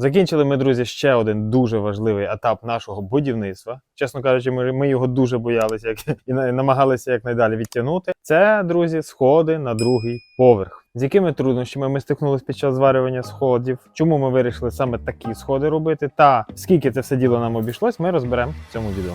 Закінчили ми, друзі, ще один дуже важливий етап нашого будівництва. Чесно кажучи, ми, ми його дуже боялися як, і на- намагалися якнайдалі відтягнути. Це, друзі, сходи на другий поверх. З якими труднощами ми стикнулися під час зварювання сходів? Чому ми вирішили саме такі сходи робити? Та скільки це все діло нам обійшлось, ми розберемо в цьому відео.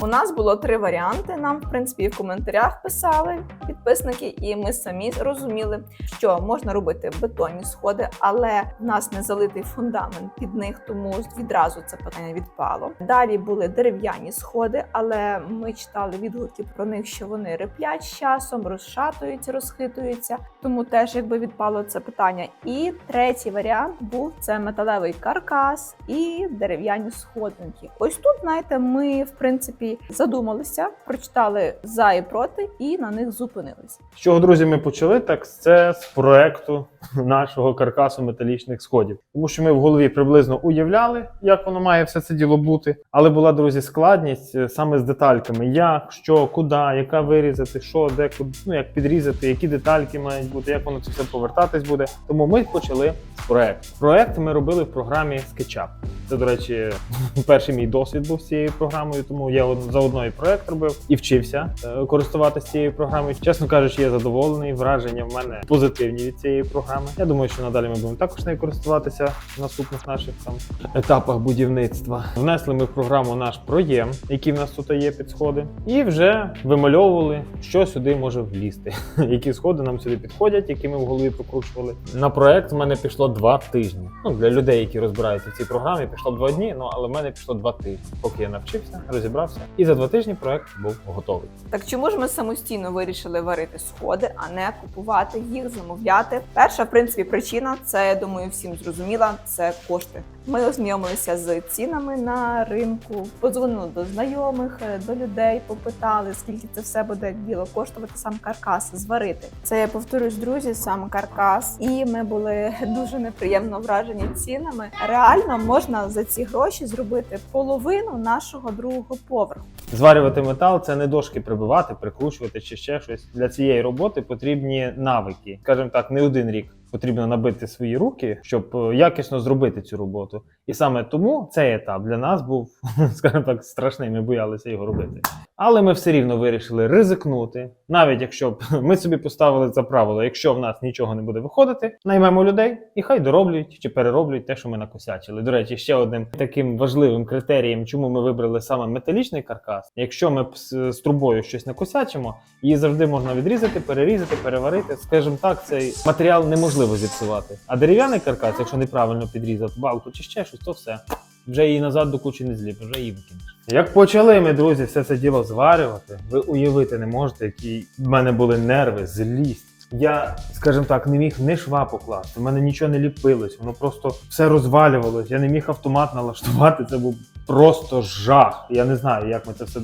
У нас було три варіанти. Нам, в принципі, в коментарях писали підписники, і ми самі розуміли, що можна робити бетонні сходи, але в нас не залитий фундамент під них, тому відразу це питання відпало. Далі були дерев'яні сходи, але ми читали відгуки про них, що вони реплять з часом, розшатуються, розхитуються. Тому теж якби відпало це питання. І третій варіант був це металевий каркас і дерев'яні сходинки. Ось тут, знаєте, ми в принципі задумалися, прочитали за і проти, і на них зупинилися. З чого, друзі, ми почали? Так це з проекту нашого каркасу металічних сходів. Тому що ми в голові приблизно уявляли, як воно має все це діло бути. Але була, друзі, складність е, саме з детальками: як, що, куди, яка вирізати, що, де, куди, ну як підрізати, які детальки мають бути, як воно це все повертатись буде. Тому ми почали з проекту. Проект ми робили в програмі SketchUp. Це, до речі, перший мій досвід був з цією програмою, тому я заодно і проект робив і вчився е, користуватися цією програмою. Чесно кажучи, я задоволений. Враження в мене позитивні від цієї програми. Я думаю, що надалі ми будемо також нею користуватися в наступних наших там етапах будівництва. Внесли ми в програму наш проєм, який в нас тут є під сходи, і вже вимальовували, що сюди може влізти, які сходи нам сюди підходять, які ми в голові прокручували. На проект в мене пішло два тижні. Ну для людей, які розбираються в цій програмі, пішло два дні. Ну але в мене пішло два тижні, поки я навчився, розібрався. І за два тижні проект був готовий. Так чому ж ми самостійно вирішили варити сходи, а не купувати їх, замовляти? Перша, в принципі, причина це я думаю, всім зрозуміла. Це кошти. Ми ознайомилися з цінами на ринку, подзвонили до знайомих, е, до людей, попитали, скільки це все буде діло коштувати сам каркас зварити. Це я повторюсь, друзі, сам каркас, і ми були дуже неприємно вражені цінами. Реально можна за ці гроші зробити половину нашого другого поверху. Зварювати метал це не дошки прибивати, прикручувати чи ще щось. Для цієї роботи потрібні навики. Скажімо так, не один рік потрібно набити свої руки, щоб е, якісно зробити цю роботу. І саме тому цей етап для нас був, скажімо так, страшний. Ми боялися його робити. Але ми все рівно вирішили ризикнути, навіть якщо б ми собі поставили за правило, якщо в нас нічого не буде виходити, наймемо людей і хай дороблюють чи перероблюють те, що ми накосячили. До речі, ще одним таким важливим критерієм, чому ми вибрали саме металічний каркас. Якщо ми з, трубою щось накосячимо, її завжди можна відрізати, перерізати, переварити. Скажімо так, цей матеріал неможливо зіпсувати. А дерев'яний каркас, якщо неправильно підрізав балку чи ще щось, то все. Вже її назад до кучі не зліпиш, вже її викинеш. Як почали ми, друзі, все це діло зварювати, ви уявити не можете, які в мене були нерви, злість. Я, скажімо так, не міг ні шва покласти, в мене нічого не ліпилось, воно просто все розвалювалось. Я не міг автомат налаштувати. Це був просто жах. Я не знаю, як ми це все.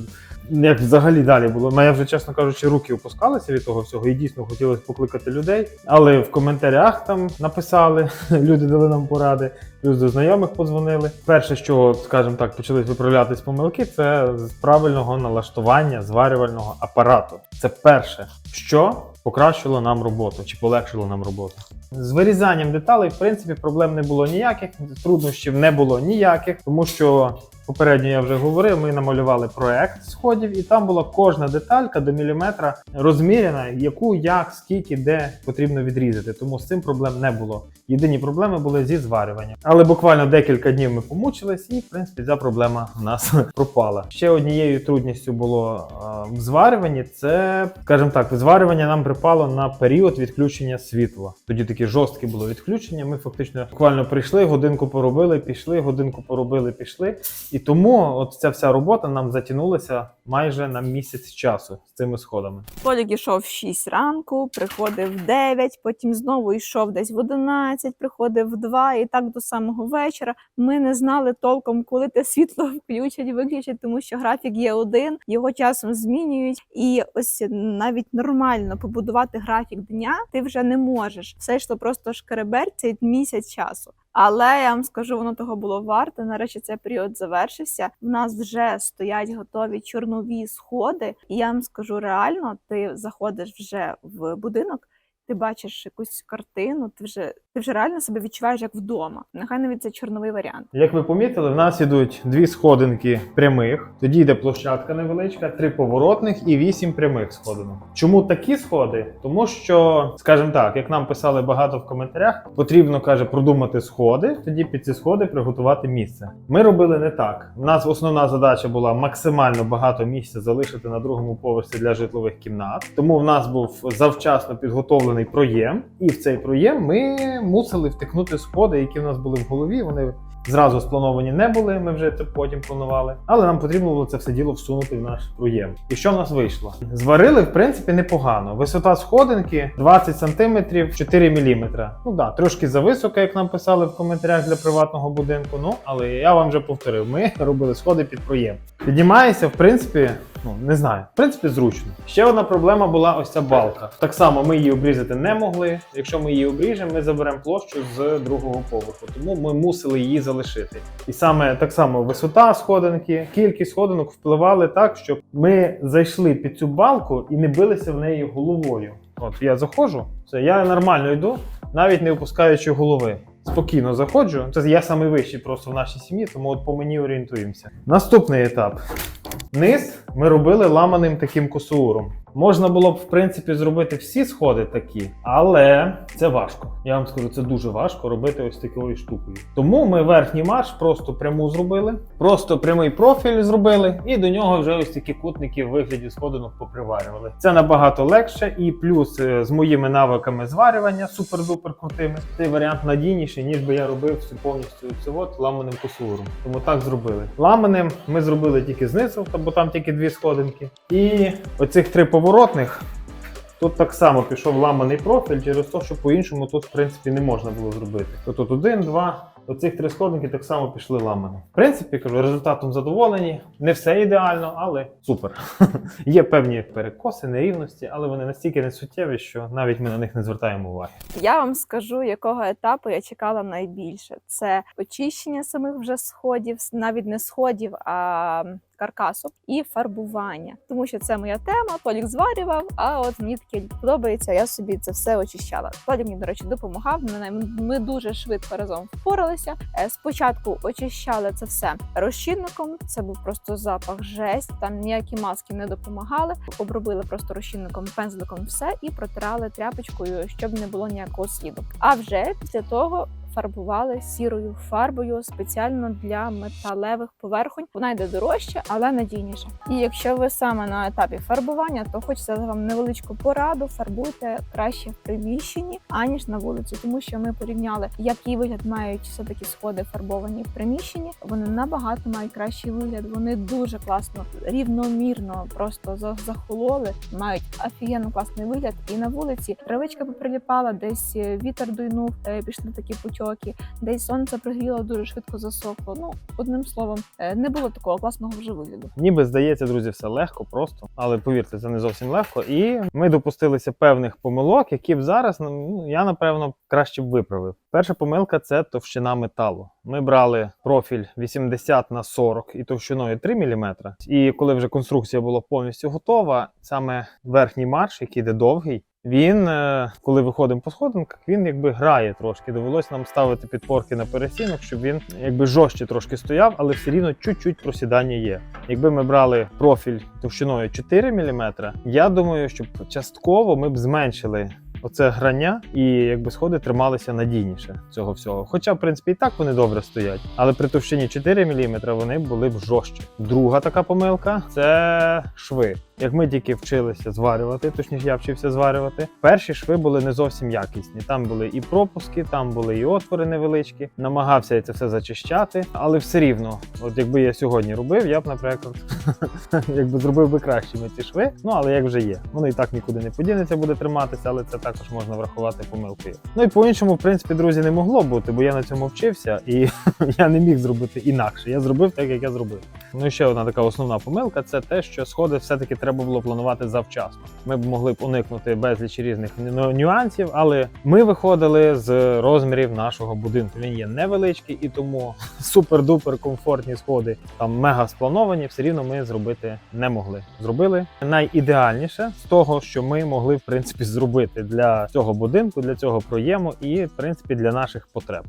Як взагалі далі було. Мене вже, чесно кажучи, руки опускалися від того всього, і дійсно хотілося покликати людей. Але в коментарях там написали, люди дали нам поради, плюс до знайомих подзвонили. Перше, що, скажімо так, почали виправлятись помилки, це з правильного налаштування зварювального апарату. Це перше, що покращило нам роботу чи полегшило нам роботу. З вирізанням деталей, в принципі, проблем не було ніяких, труднощів не було ніяких, тому що попередньо я вже говорив, ми намалювали проект сходів, і там була кожна деталька до міліметра розміряна, яку, як, скільки, де потрібно відрізати. Тому з цим проблем не було. Єдині проблеми були зі зварюванням. Але буквально декілька днів ми помучились, і в принципі ця проблема в нас пропала. Ще однією трудністю було е, в зварюванні. Це, скажімо так, зварювання нам припало на період відключення світла. Тоді таке жорстке було відключення. Ми фактично буквально прийшли, годинку поробили, пішли, годинку поробили, пішли. І тому от ця вся робота нам затягнулася майже на місяць часу з цими сходами. Толік ішов в 6 ранку, приходив в 9, потім знову йшов десь в 11, приходив в 2 і так до самого вечора. Ми не знали толком, коли те світло включать, виключать, тому що графік є один, його часом змінюють. І ось навіть нормально побудувати графік дня ти вже не можеш. Все йшло просто шкереберть місяць часу. Але я вам скажу, воно того було варто. Нарешті цей період завершився. У нас вже стоять готові чорнові сходи, і я вам скажу реально, ти заходиш вже в будинок. Ти бачиш якусь картину, ти вже ти вже реально себе відчуваєш як вдома. Нехай навіть це чорновий варіант. Як ви помітили, в нас ідуть дві сходинки прямих, тоді йде площадка невеличка, три поворотних і вісім прямих сходинок. Чому такі сходи? Тому що, скажімо так, як нам писали багато в коментарях, потрібно каже продумати сходи, тоді під ці сходи приготувати місце. Ми робили не так. У нас основна задача була максимально багато місця залишити на другому поверсі для житлових кімнат. Тому в нас був завчасно підготовлений проєм, і в цей проєм ми мусили втикнути сходи, які в нас були в голові. Вони зразу сплановані не були. Ми вже це потім планували. Але нам потрібно було це все діло всунути в наш проєм. І що в нас вийшло? Зварили, в принципі, непогано. Висота сходинки 20 см 4 мм. Ну да, трошки зависока, як нам писали в коментарях для приватного будинку. Ну але я вам вже повторив, ми робили сходи під проєм. Піднімається, в принципі, ну не знаю, в принципі, зручно. Ще одна проблема була ось ця балка. Так само ми її обрізати не могли. Якщо ми її обріжемо, ми заберемо площу з другого поверху. Тому ми мусили її залишити. І саме так само висота сходинки, кількість сходинок впливали так, щоб ми зайшли під цю балку і не билися в неї головою. От я заходжу, все, я нормально йду, навіть не опускаючи голови. Спокійно заходжу. Це я самий вищий просто в нашій сім'ї, тому от по мені орієнтуємося. Наступний етап. Низ ми робили ламаним таким косуром. Можна було б, в принципі, зробити всі сходи такі, але це важко. Я вам скажу, це дуже важко робити ось такою штукою. Тому ми верхній марш просто пряму зробили, просто прямий профіль зробили, і до нього вже ось такі кутники в вигляді сходинок поприварювали. Це набагато легше, і плюс е, з моїми навиками зварювання супер-дупер крутими. Цей варіант надійніший, ніж би я робив всю повністю це от ламаним косуром. Тому так зробили. Ламаним ми зробили тільки знизу, бо там тільки дві сходинки. І оцих три поворотних. Тут так само пішов ламаний профіль через те, що по-іншому тут, в принципі, не можна було зробити. Тут один, два. Оцих три сходинки так само пішли ламані. В принципі, кажу, результатом задоволені. Не все ідеально, але супер. Є певні перекоси, нерівності, але вони настільки не суттєві, що навіть ми на них не звертаємо уваги. Я вам скажу, якого етапу я чекала найбільше. Це очищення самих вже сходів, навіть не сходів, а каркасу і фарбування. Тому що це моя тема. Толік зварював, а от мені таке подобається. Я собі це все очищала. Толік мені, до речі, допомагав. Ми дуже швидко разом впоралися. Е, Спочатку очищали це все розчинником. Це був просто запах жесть. Там ніякі маски не допомагали. Обробили просто розчинником, пензликом все і протирали тряпочкою, щоб не було ніякого сліду. А вже після того. Фарбували сірою фарбою спеціально для металевих поверхонь. Вона йде дорожче, але надійніше. І якщо ви саме на етапі фарбування, то хочеться вам невеличку пораду. Фарбуйте краще в приміщенні аніж на вулиці, тому що ми порівняли, який вигляд мають все таки сходи фарбовані в приміщенні. Вони набагато мають кращий вигляд. Вони дуже класно, рівномірно, просто захололи, мають офігенно класний вигляд. І на вулиці травичка поприліпала, десь е, вітер дуйнув, е, пішли такі путьоки, десь сонце пригріло, дуже швидко засохло. Ну одним словом, е, не було такого класного вже вигляду. Ніби здається, друзі, все легко, просто, але повірте, це не зовсім легко. І ми допустилися певних помилок, які б зараз ну, я напевно краще б виправив. Перша помилка це товщина металу. Ми брали профіль 80 на 40 і товщиною 3 мм. І коли вже конструкція була повністю готова, саме верхній марш, який йде довгий. Він, е, коли виходимо по сходинках, він якби грає трошки. Довелося нам ставити підпорки на пересінок, щоб він якби жорстче трошки стояв, але все рівно чуть-чуть просідання є. Якби ми брали профіль товщиною 4 мм, я думаю, що частково ми б зменшили оце грання, і якби сходи трималися надійніше цього всього. Хоча, в принципі, і так вони добре стоять, але при товщині 4 мм вони були б жорстче. Друга така помилка це шви. Як ми тільки вчилися зварювати, точніше я вчився зварювати, перші шви були не зовсім якісні. Там були і пропуски, там були і отвори невеличкі. Намагався я це все зачищати, але все рівно, от якби я сьогодні робив, я б, наприклад, якби зробив би кращими ці шви. Ну але як вже є. Воно і так нікуди не подінеться, буде триматися, але це так також можна врахувати помилкою. Ну і по-іншому, в принципі, друзі, не могло бути, бо я на цьому вчився і я не міг зробити інакше. Я зробив так, як я зробив. Ну і ще одна така основна помилка це те, що сходи все-таки треба було планувати завчасно. Ми б могли б уникнути безліч різних ню- нюансів, але ми виходили з розмірів нашого будинку. Він є невеличкий і тому супер-дупер комфортні сходи, там мега сплановані, все рівно ми зробити не могли. Зробили найідеальніше з того, що ми могли в принципі зробити для цього будинку, для цього проєму і в принципі для наших потреб.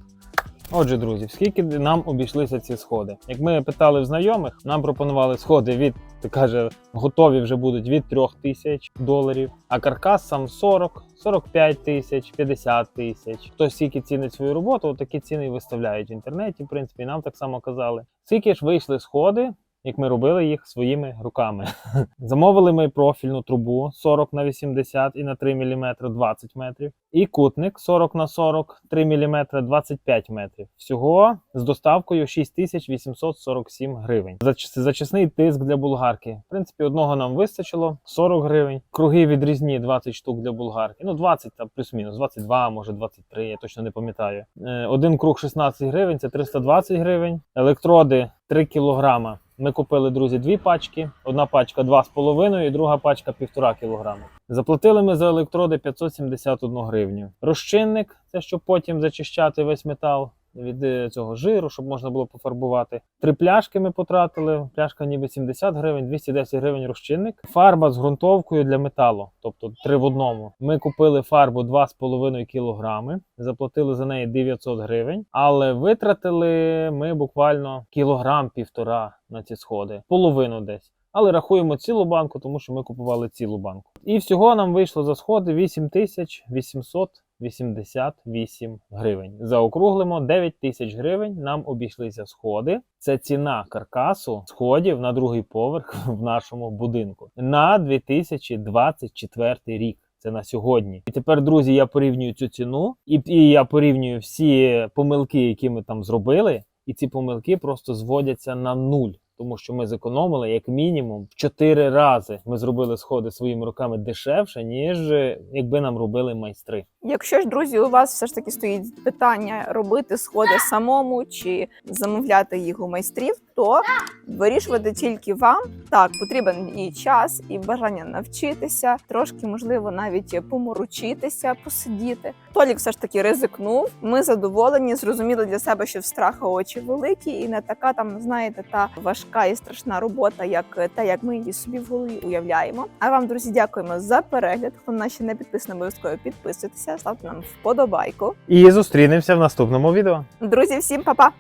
Отже, друзі, скільки нам обійшлися ці сходи? Як ми питали в знайомих, нам пропонували сходи від, ти каже, готові вже будуть від 3 тисяч доларів, а каркас сам 40, 45 тисяч, 50 тисяч. Хто скільки цінить свою роботу, такі ціни виставляють в інтернеті. В принципі, нам так само казали. Скільки ж вийшли сходи, як ми робили їх своїми руками. Замовили ми профільну трубу 40 на 80 і на 3 мм 20 метрів. І кутник 40 на 40, 3 мм 25 метрів. Всього з доставкою 6847 гривень. Зач- Зачисний тиск для булгарки. В принципі, одного нам вистачило 40 гривень. Круги відрізні 20 штук для булгарки. Ну, 20 там плюс-мінус, 22, може 23, я точно не пам'ятаю. Е, Один круг 16 гривень, це 320 гривень. Електроди 3 кілограма. Ми купили, друзі, дві пачки. Одна пачка 2,5 і друга пачка 1,5 кг. Заплатили ми за електроди 571 гривню. Розчинник, це щоб потім зачищати весь метал від е, цього жиру, щоб можна було пофарбувати. Три пляшки ми потратили. Пляшка ніби 70 гривень, 210 гривень розчинник. Фарба з ґрунтовкою для металу, тобто три в одному. Ми купили фарбу 2,5 кілограми, заплатили за неї 900 гривень, але витратили ми буквально кілограм півтора на ці сходи, половину десь. Але рахуємо цілу банку, тому що ми купували цілу банку. І всього нам вийшло за сходи 8888 гривень. Заокруглимо 9 тисяч гривень. Нам обійшлися сходи. Це ціна каркасу сходів на другий поверх в нашому будинку на 2024 рік. Це на сьогодні. І тепер, друзі, я порівнюю цю ціну, і, і я порівнюю всі помилки, які ми там зробили, і ці помилки просто зводяться на нуль. Тому що ми зекономили як мінімум в 4 рази. Ми зробили сходи своїми руками дешевше, ніж е, якби нам робили майстри. Якщо ж, друзі, у вас все ж таки стоїть питання робити сходи самому чи замовляти їх у майстрів, то вирішувати тільки вам. Так, потрібен і час, і бажання навчитися, трошки, можливо, навіть поморочитися, посидіти. Толік все ж таки ризикнув. Ми задоволені, зрозуміли для себе, що в страха очі великі, і не така там, знаєте, та важка і страшна робота, як та, як ми її собі в голові уявляємо. А вам, друзі, дякуємо за перегляд. Хто на нас ще не підписаний, обов'язково підписуйтеся, ставте нам вподобайку. І зустрінемося в наступному відео. Друзі, всім па-па!